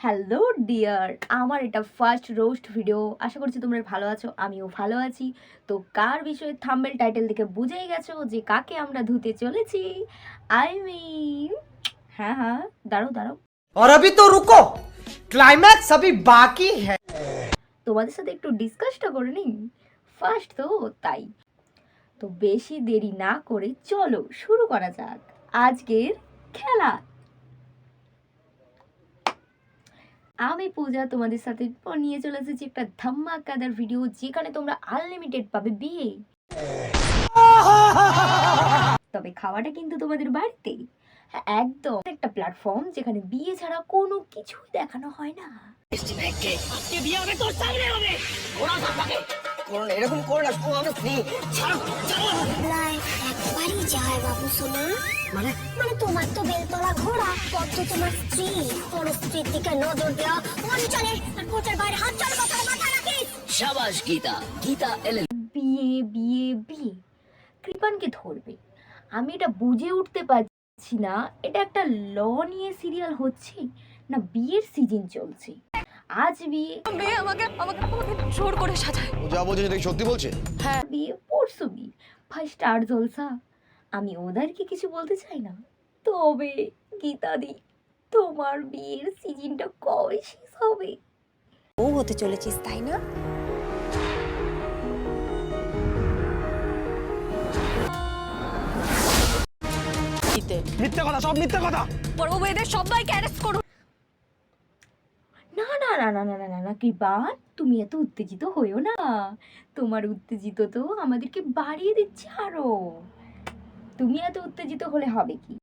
Hello dear আমার এটা first roast video আশা করছি তোমরা ভালো আছো আমিও ভালো আছি তো কার বিষয়ে থাম্বেল টাইটেল দেখে বুঝেই গেছো যে কাকে আমরা ধুতে চলেছি আই মিন হ্যাঁ হ্যাঁ দাঁড়াও দাঁড়াও और अभी तो रुको क्लाइमैक्स अभी बाकी है তোমাদের সাথে একটু ডিসকাসটা করে নিই ফার্স্ট তো তাই তো বেশি দেরি না করে চলো শুরু করা যাক আজকের খেলা আমি পূজা তোমাদের সাথে নিয়ে চলে এসেছি একটা ধাম্মাকাদার ভিডিও যেখানে তোমরা আনলিমিটেড পাবে বিয়ে তবে খাওয়াটা কিন্তু তোমাদের বাড়িতে হ্যাঁ, একদম। একটা প্ল্যাটফর্ম যেখানে বিয়ে ছাড়া কোনো কিছুই দেখানো হয় না। প্রায় একবারই যায় বাবু সোনা মানে মানে তোমার তো বেলতলা ঘোড়া পদ্ম তোমার স্ত্রী। তোর স্ত্রীর দিকে নজর দেওয়া অঞ্চলে আর কোচের বাইরে হাত চলে মাথায় মাথা রাখিস। সাবাস গীতা। গীতা এলেন বিয়ে বিয়ে বিয়ে। কৃপানকে ধরবে। আমি এটা বুঝে উঠতে পারছি না। এটা একটা ল নিয়ে সিরিয়াল হচ্ছে না বিয়ের সিজন চলছে? আজ বিয়ে। মেয়ে আমাকে আমাকে জোর করে সাজায়। ও যা বলছে সেটা সত্যি বলছে? হ্যাঁ। বিয়ে পরশু বিয়ে। ভাই স্টার জলসা আমি ওদেরকে কিছু বলতে চাই না। তবে গীতাদি তোমার বিয়ের সিজনটা কবে শেষ হবে? ও হতে চলেছিস তাই না? মিথ্যে কথা সব মিথ্যে কথা। বড় সবাইকে অ্যারেস্ট করুন না না না না না না, কি কৃপান তুমি এত উত্তেজিত হইও না। তোমার উত্তেজিত তো আমাদেরকে বাড়িয়ে দিচ্ছে আরও তুমি এত উত্তেজিত হলে হবে কি?